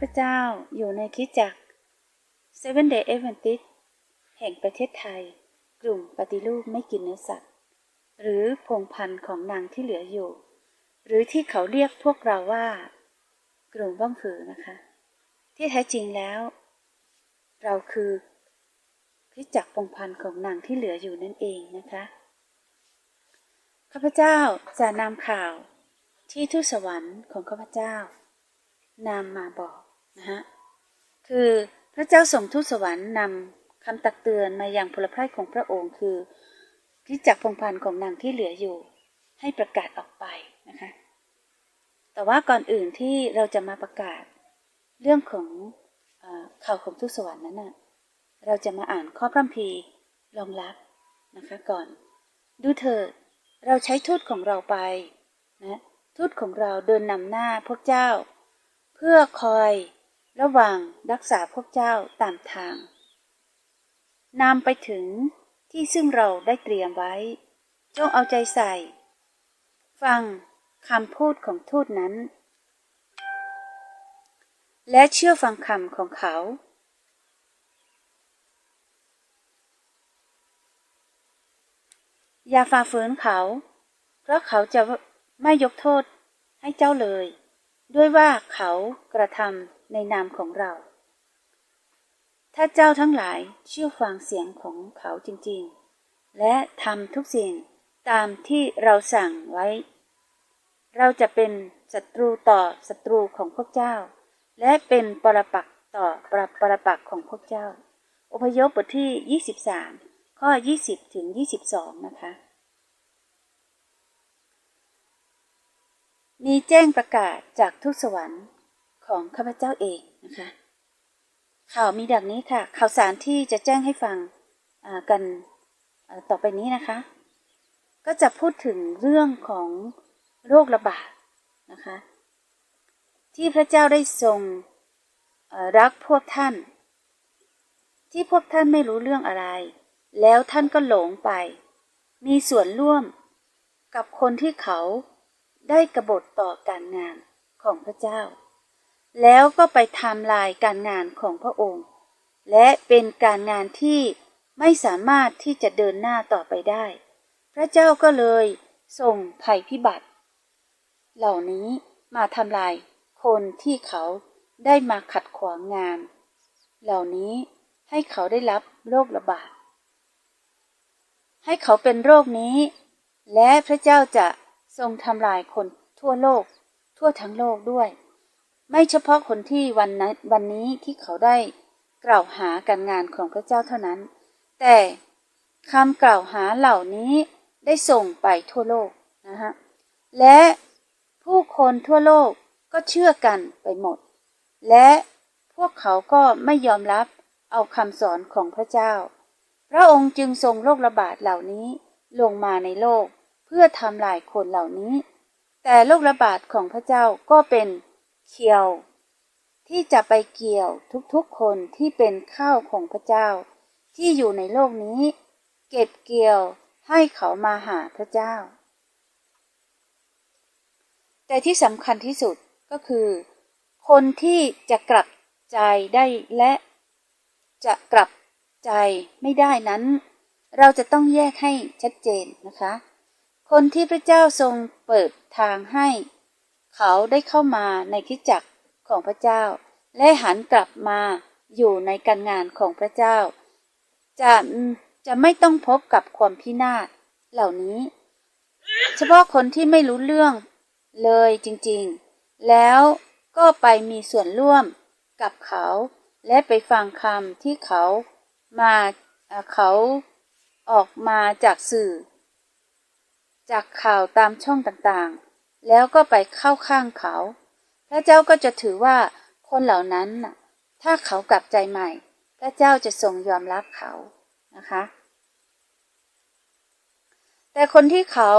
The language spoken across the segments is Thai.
ข้าพเจ้าอยู่ในคิดจักร Seven Day Adventist แห่งประเทศไทย กลุ่มปฏิรูปไม่กินเนื้อสัตว์ หรือพงพันธุ์ของนางที่เหลืออยู่ หรือที่เขาเรียกพวกเราว่า กลุ่มบ้องฝือนะคะ ที่แท้จริงแล้ว เราคือคิดจักพงพันธุ์ของนางที่เหลืออยู่นั่นเองนะคะข้าพเจ้าจะนำข่าวที่ทูตสวรรค์ของข้าพเจ้านำมาบอก นะฮะคือพระเจ้าส่งทูตสวรรค์นำคำตักเตือนมาอยังพลพรายของพระองค์ คือคริสตจักพงพันธ์ของนางที่เหลืออยู่ ให้ประกาศออกไปนะคะแต่ว่าก่อนอื่นที่เราจะมาประกาศเรื่องของอข่าวของทูตสวรรค์นั้นนะเราจะมาอ่านข้อพระคัมภีร์รองรับนะคะก่อน ดูเถิดเราใช้ทูตของเราไปนะทูตของเราเดินนำหน้าพวกเจ้า เพื่อคอย ระหวังรักษาพวกเจ้าตามทางนำไปถึงที่ซึ่งเราได้เตรียมไว้ จงเอาใจใส่ ฟังคำพูดของทูตนั้น และเชื่อฟังคำของเขา อย่าฝ่าฝืนเขา เพราะเขาจะไม่ยกโทษให้เจ้าเลย ด้วยว่าเขากระทำ ในนามของเรา ถ้าเจ้าทั้งหลายเชื่อฟังเสียงของเขาจริงๆ และทำทุกสิ่งตามที่เราสั่งไว้ เราจะเป็นศัตรูต่อศัตรูของพวกเจ้า และเป็นปรปักต่อปรปรปักของพวกเจ้า อพยพบทที่ 23 ข้อ 20 ถึง 22 นะคะมีแจ้งประกาศจากทุกสวรรค์ ของข้าพเจ้าเองนะคะ ข่าวมีดังนี้ค่ะ ข่าวสารที่จะแจ้งให้ฟังกันต่อไปนี้นะคะ ก็จะพูดถึงเรื่องของโรคระบาดนะคะ ที่พระเจ้าได้ทรงรักพวกท่าน ที่พวกท่านไม่รู้เรื่องอะไร แล้วท่านก็หลงไป มีส่วนร่วมกับคนที่เขาได้กบฏต่อการงานของพระเจ้า แล้วก็ไปทำลายการงานของพระองค์ และเป็นการงานที่ไม่สามารถที่จะเดินหน้าต่อไปได้ พระเจ้าก็เลยส่งภัยพิบัติ เหล่านี้มาทำลายคนที่เขาได้มาขัดขวางงาน เหล่านี้ให้เขาได้รับโรคระบาด ให้เขาเป็นโรคนี้ และพระเจ้าจะทรงทำลายคนทั่วโลก ทั่วทั้งโลกด้วย ไม่เฉพาะคนที่วันนั้นวันนี้ที่เขาได้กล่าวหาการงานของพระเจ้าเท่านั้น แต่คำกล่าวหาเหล่านี้ได้ส่งไปทั่วโลกนะฮะและผู้คนทั่วโลกก็เชื่อกันไปหมด และพวกเขาก็ไม่ยอมรับเอาคำสอนของพระเจ้า พระองค์จึงทรงโรคระบาดเหล่านี้ลงมาในโลกเพื่อทำลายคนเหล่านี้ แต่โรคระบาดของพระเจ้าก็เป็น เคียว ที่จะไปเกี่ยวทุกๆคนที่เป็นข้าวของพระเจ้า ที่อยู่ในโลกนี้ เก็บเกี่ยวให้เขามาหาพระเจ้า แต่ที่สำคัญที่สุดก็คือ คนที่จะกลับใจได้และจะกลับใจไม่ได้นั้น เราจะต้องแยกให้ชัดเจนนะคะ คนที่พระเจ้าทรงเปิดทางให้ เขาได้เข้ามาในคิดจักรของพระเจ้า และหันกลับมาอยู่ในการงานของพระเจ้า จะจะไม่ต้องพบกับความพินาศเหล่านี้ เฉพาะคนที่ไม่รู้เรื่องเลยจริงๆ แล้วก็ไปมีส่วนร่วมกับเขา และไปฟังคำที่เขามาเขาออกมาจากสื่อ จากข่าวตามช่องต่างๆ แล้วก็ไปเข้าข้างเขา พระเจ้าก็จะถือว่าคนเหล่านั้นน่ะ ถ้าเขากลับใจใหม่ พระเจ้าจะทรงยอมรับเขานะคะ แต่คนที่เขา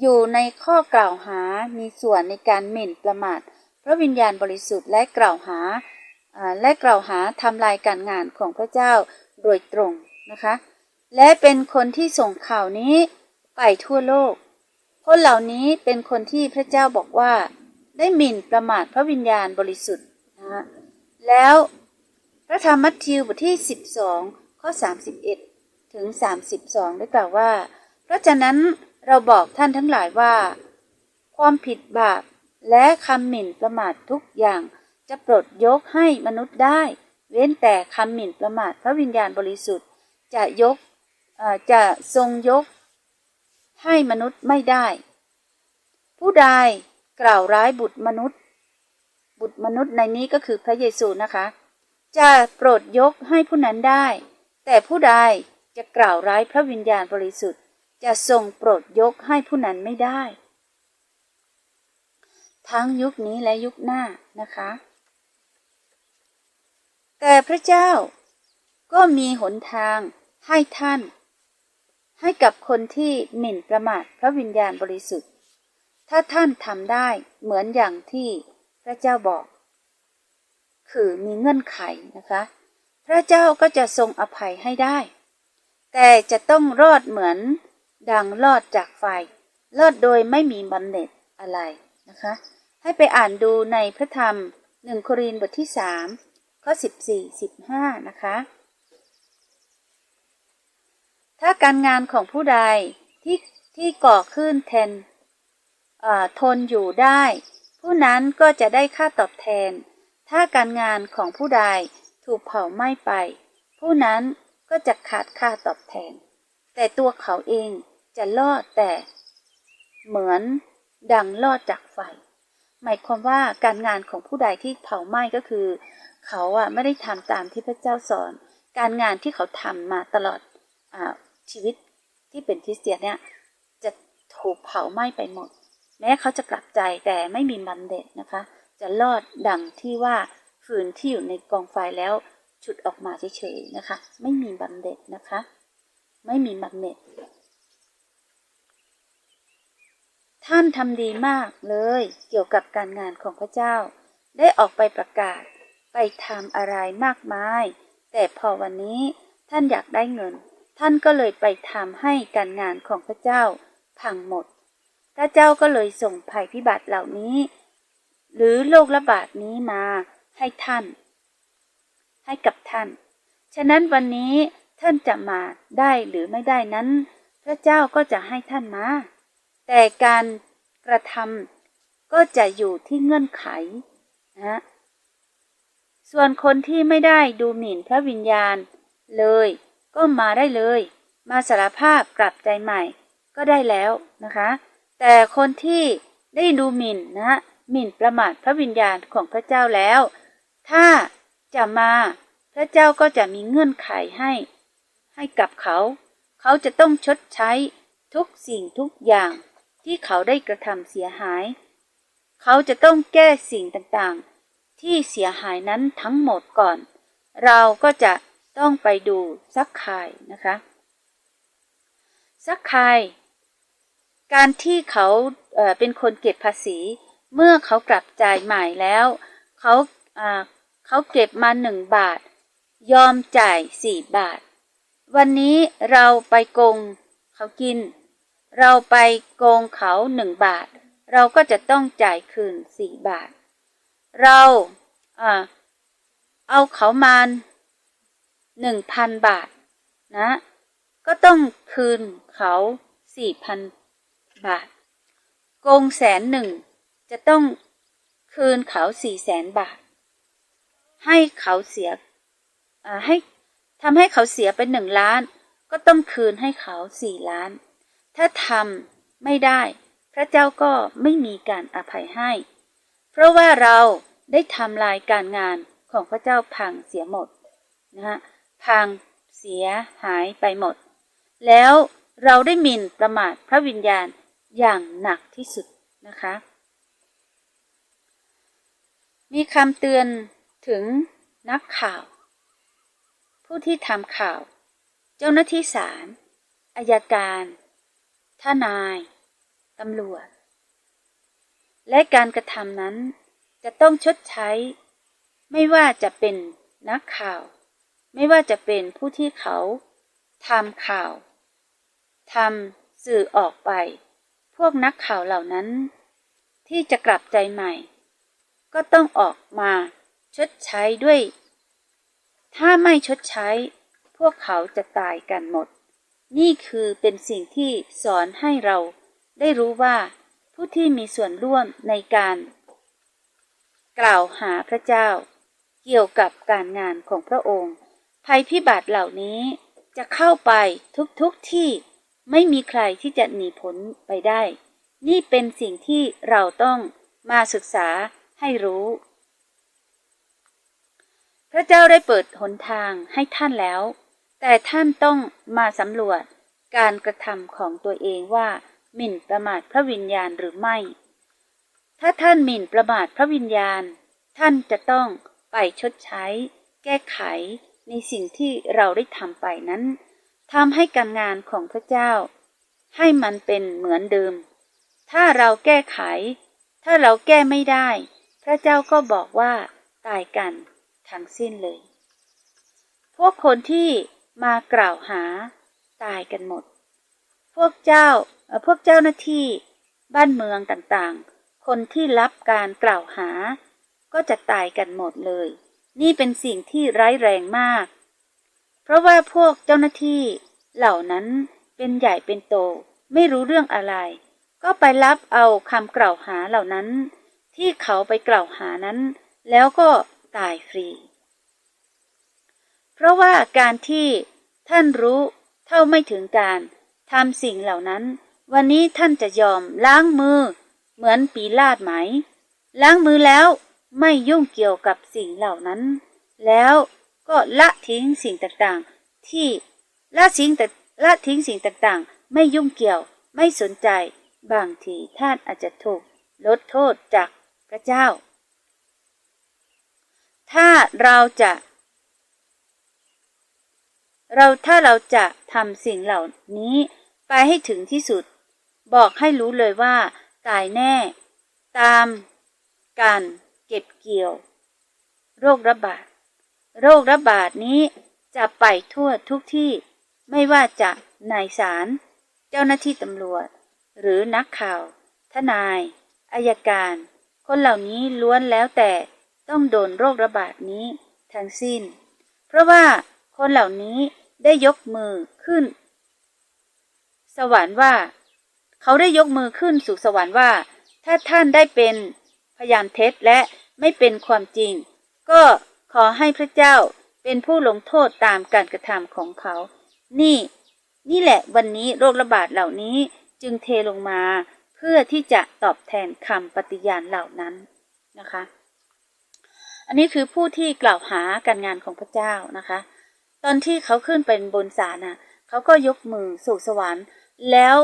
อยู่ในข้อกล่าวหา มีส่วนในการหมิ่นประมาทพระวิญญาณบริสุทธิ์และกล่าวหาและกล่าวหาทำลายการงานของพระเจ้าโดยตรงนะคะ และเป็นคนที่ส่งข่าวนี้ไปทั่วโลก คนเหล่านี้เป็นคนที่พระเจ้าบอกว่า ได้หมิ่นประมาทพระวิญญาณบริสุทธิ์นะฮะแล้วพระธรรมมัทธิวบทที่ 12 ข้อ 31 ถึง 32 ได้กล่าวว่า เพราะฉะนั้นเราบอกท่านทั้งหลายว่า ความผิดบาปและคำหมิ่นประมาททุกอย่างจะปลดยกให้มนุษย์ได้ เว้นแต่คำหมิ่นประมาทพระวิญญาณบริสุทธิ์ จะยกจะทรงยก ให้มนุษย์ไม่ได้ ผู้ใดกล่าวร้ายบุตรมนุษย์ บุตรมนุษย์ในนี้ก็คือพระเยซูนะคะ จะโปรดยกให้ผู้นั้นได้ แต่ผู้ใดจะกล่าวร้ายพระวิญญาณบริสุทธิ์ จะทรงโปรดยกให้ผู้นั้นไม่ได้ ทั้งยุคนี้และยุคหน้านะคะ แต่พระเจ้าก็มีหนทางให้ท่าน ให้กับคนที่หมิ่นประมาทพระวิญญาณบริสุทธิ์ ถ้าท่านทำได้เหมือนอย่างที่พระเจ้าบอก คือมีเงื่อนไขนะคะ พระเจ้าก็จะทรงอภัยให้ได้ แต่จะต้องรอดเหมือนดังรอดจากไฟ รอดโดยไม่มีบำเหน็จอะไรนะคะ ให้ไปอ่านดูในพระธรรมหนึ่งโครินธ์บทที่สามข้อสิบสี่สิบห้านะคะ ถ้าการงานของผู้ใดที่ที่ก่อขึ้นแทนเอ่อทนอยู่ได้ ผู้นั้นก็จะได้ค่าตอบแทน ถ้าการงานของผู้ใดถูกเผาไหม้ไป ผู้นั้นก็จะขาดค่าตอบแทน แต่ตัวเขาเองจะรอดแต่ เหมือนดังรอดจากไฟ หมายความว่าการงานของผู้ใดที่เผาไหม้ก็คือ เขาอะไม่ได้ทำตามที่พระเจ้าสอน การงานที่เขาทำมาตลอดอา ชีวิตที่เป็นคริสเตียนเนี่ยจะถูกเผาไหม้ไปหมด แม้เขาจะกลับใจแต่ไม่มีบันเด็ดนะคะ จะรอดดังที่ว่าฟืนที่อยู่ในกองไฟแล้วฉุดออกมาเฉยๆนะคะ ไม่มีบันเด็ดนะคะ ไม่มีบันเด็ดท่านทำดีมากเลยเกี่ยวกับการงานของพระเจ้า ได้ออกไปประกาศไปทำอะไรมากมาย แต่พอวันนี้ท่านอยากได้เงิน ท่านก็เลยไปทำให้การงานของพระเจ้าพังหมด พระเจ้าก็เลยส่งภัยพิบัติเหล่านี้ หรือโรคระบาดนี้มาให้ท่าน ให้กับท่าน ฉะนั้นวันนี้ท่านจะมาได้หรือไม่ได้นั้น พระเจ้าก็จะให้ท่านมา แต่การกระทำก็จะอยู่ที่เงื่อนไขนะส่วนคนที่ไม่ได้ดูหมิ่นพระวิญญาณเลย ก็มาได้เลย มาสารภาพกลับใจใหม่ ก็ได้แล้วนะคะ แต่คนที่ได้ดูหมิ่นนะหมิ่นประมาทพระวิญญาณของพระเจ้าแล้ว ถ้าจะมาพระเจ้าก็จะมีเงื่อนไขให้ ให้กับเขา เขาจะต้องชดใช้ทุกสิ่งทุกอย่างที่เขาได้กระทำเสียหาย เขาจะต้องแก้สิ่งต่างๆ ที่เสียหายนั้นทั้งหมดก่อน เราก็จะ ต้องไปดูซักคายนะคะซักคาย การที่เขาเเป็นคนเก็บภาษี เมื่อเขากลับจ่ายใหม่แล้วเขาเขาเก็บมาหนึ่งบาท ยอมจ่ายสี่บาท วันนี้เราไปโกงเขากิน เราไปโกงเขาหนึ่งบาท เราก็จะต้องจ่ายคืนสี่บาท เราเอาเขามา หนึ่งพันบาท นะ ก็ต้องคืนเขาสี่พันบาท โกงแสนหนึ่งจะต้องคืนเขาสี่แสนบาท ให้เขาเสียให้ทำให้เขาเสียไปหนึ่งล้าน ก็ต้องคืนให้เขาสี่ล้าน ถ้าทำไม่ได้ พระเจ้าก็ไม่มีการอภัยให้ เพราะว่าเราได้ทำลายการงานของพระเจ้าพังเสียหมดนะฮะ พังเสียหายไปหมด แล้วเราได้หมิ่นประมาทพระวิญญาณอย่างหนักที่สุดนะคะ มีคำเตือนถึงนักข่าว ผู้ที่ทำข่าว เจ้าหน้าที่ศาลอายการทนายตำรวจ และการกระทำนั้นจะต้องชดใช้ ไม่ว่าจะเป็นนักข่าว ไม่ว่าจะเป็นผู้ที่เขาทำข่าวทำสื่อออกไป พวกนักข่าวเหล่านั้น ที่จะกลับใจใหม่ ก็ต้องออกมาชดใช้ด้วย ถ้าไม่ชดใช้ พวกเขาจะตายกันหมด นี่คือเป็นสิ่งที่สอนให้เราได้รู้ว่าผู้ที่มีส่วนร่วมในการ กล่าวหาพระเจ้า เกี่ยวกับการงานของพระองค์ ภัยพิบัติเหล่านี้จะเข้าไปทุกๆทที่ไม่มีใครที่จะหนีพ้นไปได้ นี่เป็นสิ่งที่เราต้องมาศึกษาให้รู้ พระเจ้าได้เปิดหนทางให้ท่านแล้ว แต่ท่านต้องมาสำรวจการกระทำของตัวเองว่าหมิ่นประมาทพระวิญญาณหรือไม่ ถ้าท่านหมิ่นประมาทพระวิญญาณ ท่านจะต้องไปชดใช้ แก้ไข ในสิ่งที่เราได้ทำไปนั้นทำให้การงานของพระเจ้า ให้มันเป็นเหมือนเดิม ถ้าเราแก้ไข ถ้าเราแก้ไม่ได้ พระเจ้าก็บอกว่าตายกันทั้งสิ้นเลย พวกคนที่มากล่าวหาตายกันหมด พวกเจ้าพวกเจ้าหน้าที่บ้านเมืองต่างๆ คนที่รับการกล่าวหา ก็จะตายกันหมดเลย นี่เป็นสิ่งที่ร้ายแรงมาก เพราะว่าพวกเจ้าหน้าที่เหล่านั้นเป็นใหญ่เป็นโต ไม่รู้เรื่องอะไร ก็ไปรับเอาคำกล่าวหาเหล่านั้น ที่เขาไปกล่าวหานั้น แล้วก็ตายฟรี เพราะว่าการที่ท่านรู้เท่าไม่ถึงการทำสิ่งเหล่านั้น วันนี้ท่านจะยอมล้างมือ เหมือนปีลาดไหม ล้างมือแล้ว ไม่ยุ่งเกี่ยวกับสิ่งเหล่านั้น แล้วก็ละทิ้งสิ่งต่างๆ ที่ละทิ้งแต่ละทิ้งสิ่งต่างๆ ไม่ยุ่งเกี่ยวไม่สนใจ บางทีท่านอาจจะถูกลดโทษจากพระเจ้า ถ้าเราจะ เราถ้าเราจะทำสิ่งเหล่านี้ไปให้ถึงที่สุด บอกให้รู้เลยว่า ตายแน่ ตามการ เก็บเกี่ยว โรคระบาด โรคระบาดนี้จะไปทั่วทุกที่ ไม่ว่าจะนายศาลเจ้าหน้าที่ตำรวจ หรือนักข่าว ทนายอายการ คนเหล่านี้ล้วนแล้วแต่ต้องโดนโรคระบาดนี้ทั้งสิ้น เพราะว่าคนเหล่านี้ได้ยกมือขึ้น สวรรค์ว่า เขาได้ยกมือขึ้นสู่สวรรค์ว่า ถ้าท่านได้เป็น พยานเท็จและไม่เป็นความจริง ก็ขอให้พระเจ้าเป็นผู้ลงโทษตามการกระทำของเขา นี่ นี่แหละวันนี้โรคระบาดเหล่านี้จึงเทลงมาเพื่อที่จะตอบแทนคำปฏิญาณเหล่านั้นนะคะ อันนี้คือผู้ที่กล่าวหาการงานของพระเจ้านะคะ ตอนที่เขาขึ้นเป็นบนศาลนะเขาก็ยกมือสู่สวรรค์แล้ว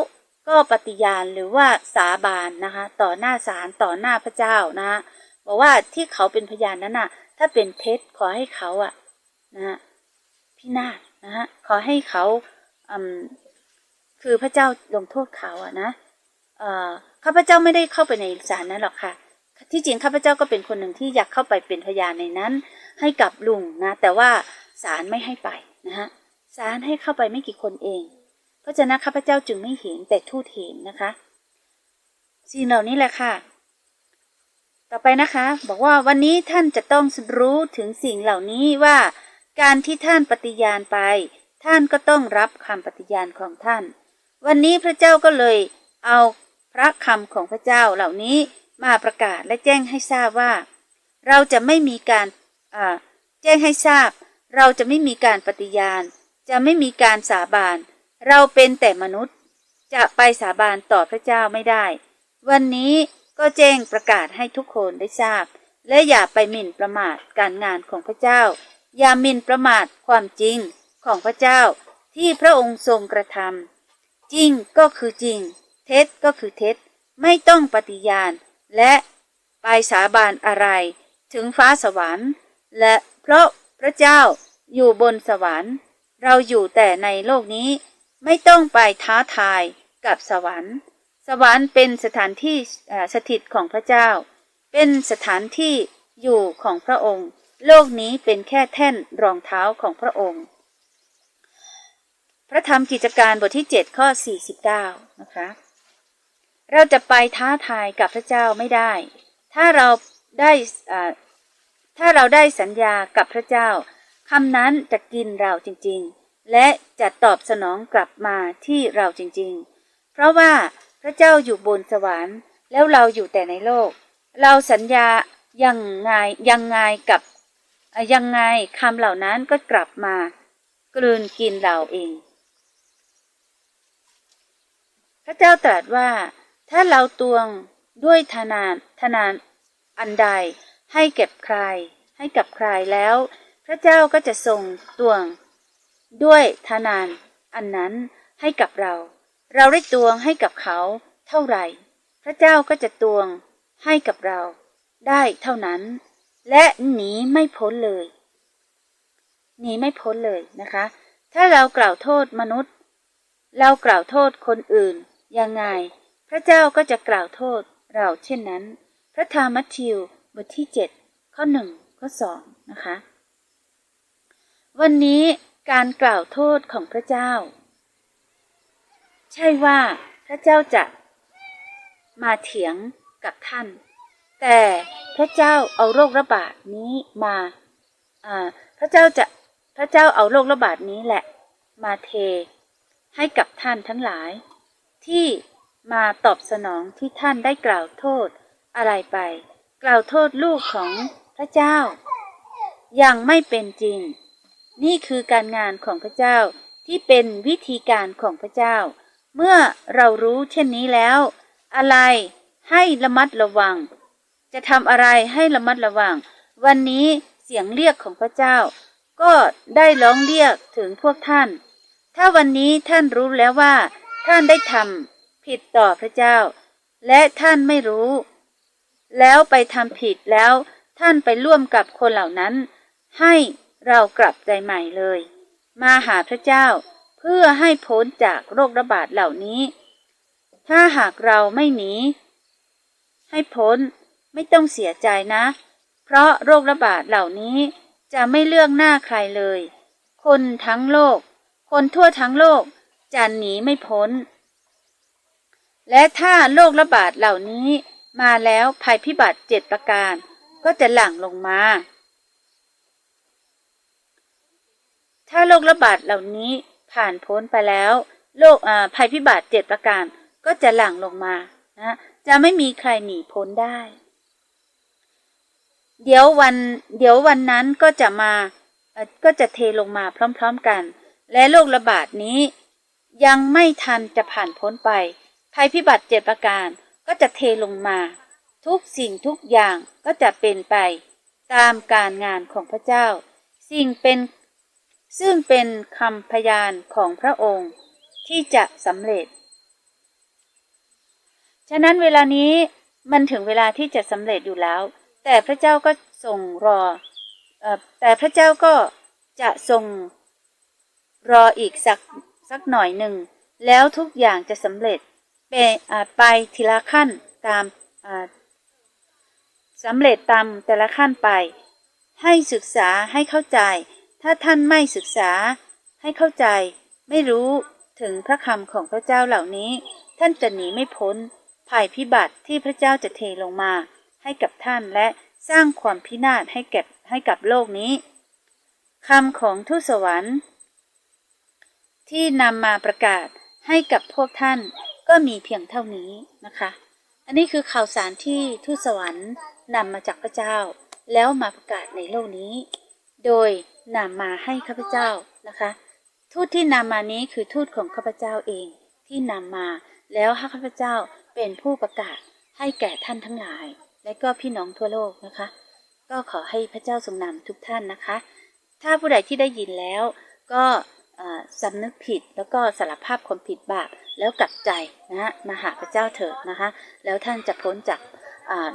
ก็ปฏิญาณหรือว่าสาบานนะคะ ต่อหน้าศาลต่อหน้าพระเจ้านะคะบอกว่าที่เขาเป็นพยานนั้นน่ะ ถ้าเป็นเท็จขอให้เขาอะนะฮะพินาศนะฮะขอให้เขาอืมคือพระเจ้าลงโทษเขาอะนะเอ่อข้าพเจ้าไม่ได้เข้าไปในศาลนั้นหรอกค่ะ ที่จริงข้าพเจ้าก็เป็นคนหนึ่งที่อยากเข้าไปเป็นพยานในนั้น ให้กับลุงนะ แต่ว่าศาลไม่ให้ไปนะฮะศาลให้เข้าไปไม่กี่คนเอง ราะฉะนั้นข้าพเจ้าจึงไม่เห็นแต่ทูตเห็นนะคะสิ่งเหล่านี้แหละค่ะ ต่อไปนะคะ บอกว่าวันนี้ท่านจะต้องรู้ถึงสิ่งเหล่านี้ว่า การที่ท่านปฏิญาณไป ท่านก็ต้องรับคำปฏิญาณของท่าน วันนี้พระเจ้าก็เลยเอาพระคำของพระเจ้าเหล่านี้มาประกาศและแจ้งให้ทราบว่า เราจะไม่มีการแจ้งให้ทราบ เราจะไม่มีการปฏิญาณ จะไม่มีการสาบาน เราเป็นแต่มนุษย์จะไปสาบานต่อพระเจ้าไม่ได้ วันนี้ก็แจ้งประกาศให้ทุกคนได้ทราบ และอย่าไปหมิ่นประมาทการงานของพระเจ้า อย่าหมิ่นประมาทความจริงของพระเจ้าที่พระองค์ทรงกระทำจริงก็คือจริง เท็จก็คือเท็จ ไม่ต้องปฏิญาณ และไปสาบานอะไร ถึงฟ้าสวรรค์ และเพราะพระเจ้าอยู่บนสวรรค์ เราอยู่แต่ในโลกนี้ ไม่ต้องไปท้าทายกับสวรรค์ สวรรค์เป็นสถานที่สถิตของพระเจ้า เป็นสถานที่อยู่ของพระองค์ โลกนี้เป็นแค่แท่นรองเท้าของพระองค์ พระธรรมกิจการบทที่ 7 ข้อ 49 นะคะ เราจะไปท้าทายกับพระเจ้าไม่ได้ ถ้าเราได้ถ้าเราได้สัญญากับพระเจ้าคำนั้นจะกินเราจริง ๆ และจะตอบสนองกลับมาที่เราจริงๆ เพราะว่าพระเจ้าอยู่บนสวรรค์ แล้วเราอยู่แต่ในโลก เราสัญญายังไงยังไงกับยังไงคำเหล่านั้นก็กลับมา กลืนกินเราเอง พระเจ้าตรัสว่า ถ้าเราตวงด้วยทนานทนานอันใดให้เก็บใคร ให้กับใครแล้ว พระเจ้าก็จะทรงตวง ด้วยทานาน อันนั้นให้กับเรา เราได้ตวงให้กับเขาเท่าไหร่ พระเจ้าก็จะตวงให้กับเราได้เท่านั้น และหนีไม่พ้นเลยหนีไม่พ้นเลยนะคะ ถ้าเรากล่าวโทษมนุษย์ เรากล่าวโทษคนอื่นยังไง พระเจ้าก็จะกล่าวโทษเราเช่นนั้น พระธรรมมัทธิวบทที่ 7 ข้อ 1 ข้อ 2 นะคะ วันนี้ การกล่าวโทษของพระเจ้า ใช่ว่าพระเจ้าจะมาเถียงกับท่าน แต่พระเจ้าเอาโรคระบาดนี้มาพระเจ้าจะพระเจ้าเอาโรคระบาดนี้แหละ มาเท ให้กับท่านทั้งหลาย ที่มาตอบสนองที่ท่านได้กล่าวโทษอะไรไป กล่าวโทษลูกของพระเจ้า ยังไม่เป็นจริง นี่คือการงานของพระเจ้าที่เป็นวิธีการของพระเจ้า เมื่อเรารู้เช่นนี้แล้ว อะไรให้ระมัดระวัง จะทำอะไรให้ระมัดระวัง วันนี้เสียงเรียกของพระเจ้า ก็ได้ร้องเรียกถึงพวกท่าน ถ้าวันนี้ท่านรู้แล้วว่า ท่านได้ทำผิดต่อพระเจ้า และท่านไม่รู้ แล้วไปทำผิดแล้วท่านไปร่วมกับคนเหล่านั้น ให้ เรากลับใจใหม่เลย มาหาพระเจ้าเพื่อให้พ้นจากโรคระบาดเหล่านี้ ถ้าหากเราไม่หนี ให้พ้นไม่ต้องเสียใจนะ เพราะโรคระบาดเหล่านี้จะไม่เลือกหน้าใครเลย คนทั้งโลก คนทั่วทั้งโลกจะหนีไม่พ้น และถ้าโรคระบาดเหล่านี้มาแล้วภัยพิบัติเจ็ดประการก็จะหลั่งลงมา ถ้าโรคระบาดเหล่านี้ผ่านพ้นไปแล้วโรคภัยพิบัติเจ็ดประการก็จะหลั่งลงมานะจะไม่มีใครหนีพ้นได้ เดี๋ยววันเดี๋ยววันนั้นก็จะมาก็จะเทลงมาพร้อมๆกัน และโรคระบาดนี้ยังไม่ทันจะผ่านพ้นไป ภัยพิบัติเจ็ดประการก็จะเทลงมา ทุกสิ่งทุกอย่างก็จะเป็นไป ตามการงานของพระเจ้า สิ่งเป็น ซึ่งเป็นคำพยานของพระองค์ที่จะสำเร็จ ฉะนั้นเวลานี้มันถึงเวลาที่จะสำเร็จอยู่แล้ว แต่พระเจ้าก็ทรงรออแต่พระเจ้าก็จะทรงรออีกสักสักหน่อยหนึ่ง แล้วทุกอย่างจะสำเร็จไปไปทีละขั้นตามสำเร็จตามแต่ละขั้นไป ให้ศึกษาให้เข้าใจ ถ้าท่านไม่ศึกษาให้เข้าใจ ไม่รู้ถึงพระคำของพระเจ้าเหล่านี้ ท่านจะหนีไม่พ้น ภัยพิบัติที่พระเจ้าจะเทลงมา ให้กับท่านและสร้างความพินาศให้แก่ให้กับโลกนี้คำของทูตสวรรค์ ที่นำมาประกาศให้กับพวกท่านก็มีเพียงเท่านี้นะคะ อันนี้คือข่าวสารที่ทูตสวรรค์นำมาจากพระเจ้า แล้วมาประกาศในโลกนี้ โดยนำมาให้ข้าพเจ้านะคะ ทูตที่นำมานี้คือทูตของข้าพเจ้าเองที่นำมาแล้วให้ข้าพเจ้าเป็นผู้ประกาศให้แก่ท่านทั้งหลาย และก็พี่น้องทั่วโลกนะคะ ก็ขอให้พระเจ้าทรงนำทุกท่านนะคะ ถ้าผู้ใดที่ได้ยินแล้ว ก็สำนึกผิดแล้วก็สารภาพความผิดบาปแล้วกลับใจนะฮะมาหาพระเจ้าเถิดนะคะ แล้วท่านจะพ้นจาก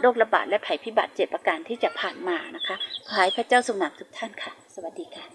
โรคระบาดและภัยพิบัติเจ็ดประการที่จะผ่านมานะคะขอให้พระเจ้าทรงนำทุกท่านค่ะ สวัสดีค่ะ